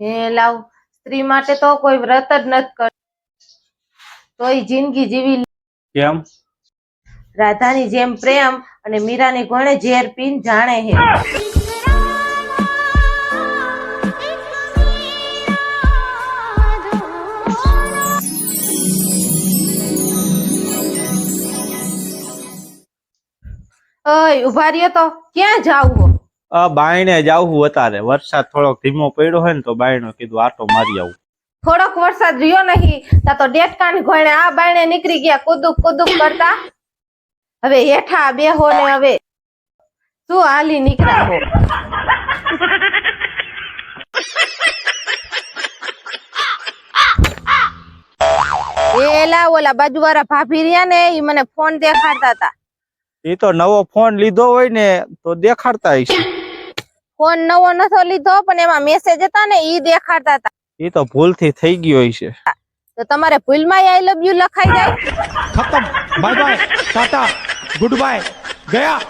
હે લાવ સ્ત્રી માટે તો કોઈ વ્રત જ નથી કરતું તોય જિંદગી જીવી કેમ? રાધાની જેમ પ્રેમ અને મીરાની ઘોણે ઝેર પીન જાણે હે. ઓય ઊભા રહ્યો તો ક્યાં જાવ હો જ આવું અત્યારે વરસાદ થોડોક ધીમો પડ્યો હોય ને તો બાયણો કીધું આટો મારી આવું. થોડોક વરસાદ રહ્યો નહીં તા તો ડેટકાન ઘોણે આ બાયણે નીકળી ગયા કુદુક કુદુક કરતા. હવે હેઠા બેહો ને હવે. શું હાલી નીકળ્યા હો? એલા ઓલા બાજુવાળા ભાભી રહ્યા ને ઈ મને ફોન દેખાડતા હતા. એ તો નવો ફોન લીધો હોય ને તો દેખાડતા હશે. ફોન નવો નતો લીધો પણ એમાં મેસેજ હતા ને ઈ દેખાડતા હતા. એ તો ભૂલથી થઈ ગયો છે તો તમારે ભૂલમાં આઈ લવ યુ લખાઈ જાય? ખતમ. Bye bye tata good bye ગયા.